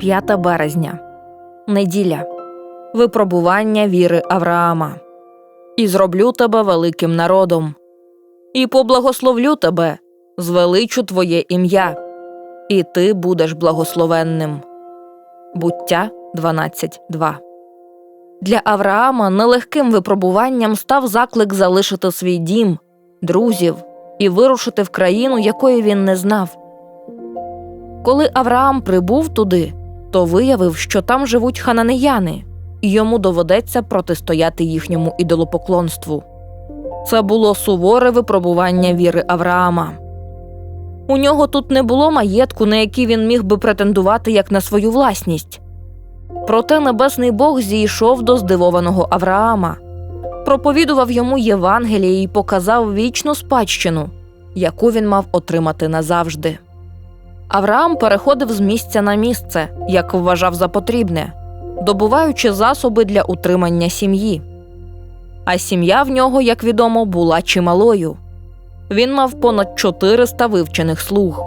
5 березня. Неділя. Випробування віри Авраама. І зроблю тебе великим народом. І поблагословлю тебе, звеличу твоє ім'я, і ти будеш благословенним. Буття 12.2 Для Авраама нелегким випробуванням став заклик залишити свій дім, друзів і вирушити в країну, якої він не знав. Коли Авраам прибув туди, то виявив, що там живуть хананеяни, і йому доведеться протистояти їхньому ідолопоклонству. Це було суворе випробування віри Авраама. У нього тут не було маєтку, на який він міг би претендувати як на свою власність. Проте небесний Бог зійшов до здивованого Авраама, проповідував йому Євангеліє і показав вічну спадщину, яку він мав отримати назавжди. Авраам переходив з місця на місце, як вважав за потрібне, добуваючи засоби для утримання сім'ї. А сім'я в нього, як відомо, була чималою. Він мав понад 400 вивчених слуг.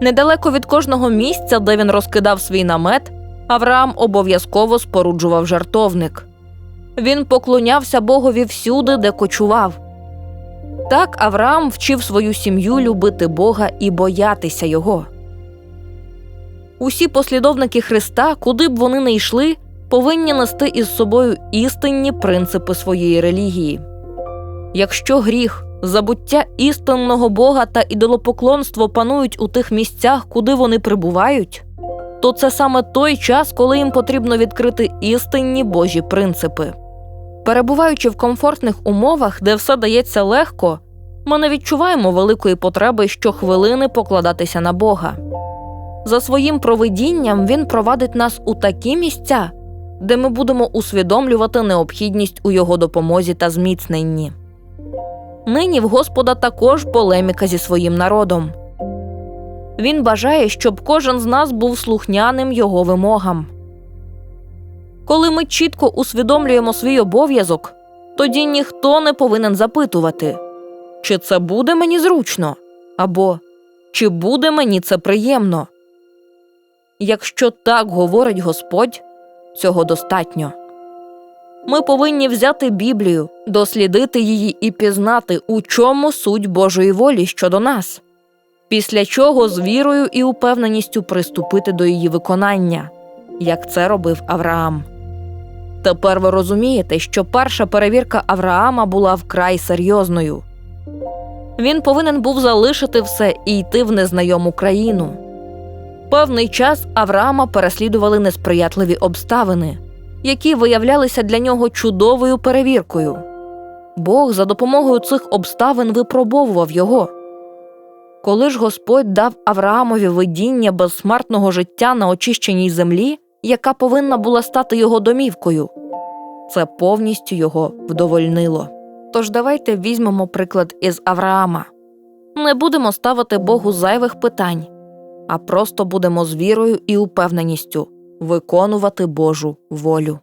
Недалеко від кожного місця, де він розкидав свій намет, Авраам обов'язково споруджував жартовник. Він поклонявся Богові всюди, де кочував. Так Авраам вчив свою сім'ю любити Бога і боятися Його. Усі послідовники Христа, куди б вони не йшли, повинні нести із собою істинні принципи своєї релігії. Якщо гріх, забуття істинного Бога та ідолопоклонство панують у тих місцях, куди вони прибувають, то це саме той час, коли їм потрібно відкрити істинні Божі принципи. Перебуваючи в комфортних умовах, де все дається легко, ми не відчуваємо великої потреби щохвилини покладатися на Бога. За своїм провидінням він провадить нас у такі місця, де ми будемо усвідомлювати необхідність у його допомозі та зміцненні. Нині в Господа також полеміка зі своїм народом. Він бажає, щоб кожен з нас був слухняним його вимогам. Коли ми чітко усвідомлюємо свій обов'язок, тоді ніхто не повинен запитувати, чи це буде мені зручно, або чи буде мені це приємно. Якщо так говорить Господь, цього достатньо. Ми повинні взяти Біблію, дослідити її і пізнати, у чому суть Божої волі щодо нас, після чого з вірою і упевненістю приступити до її виконання, як це робив Авраам. Тепер ви розумієте, що перша перевірка Авраама була вкрай серйозною. Він повинен був залишити все і йти в незнайому країну. Певний час Авраама переслідували несприятливі обставини, які виявлялися для нього чудовою перевіркою. Бог за допомогою цих обставин випробовував його. Коли ж Господь дав Авраамові видіння безсмертного життя на очищеній землі, яка повинна була стати його домівкою, це повністю його вдовольнило. Тож давайте візьмемо приклад із Авраама. Не будемо ставити Богу зайвих питань, а просто будемо з вірою і упевненістю виконувати Божу волю.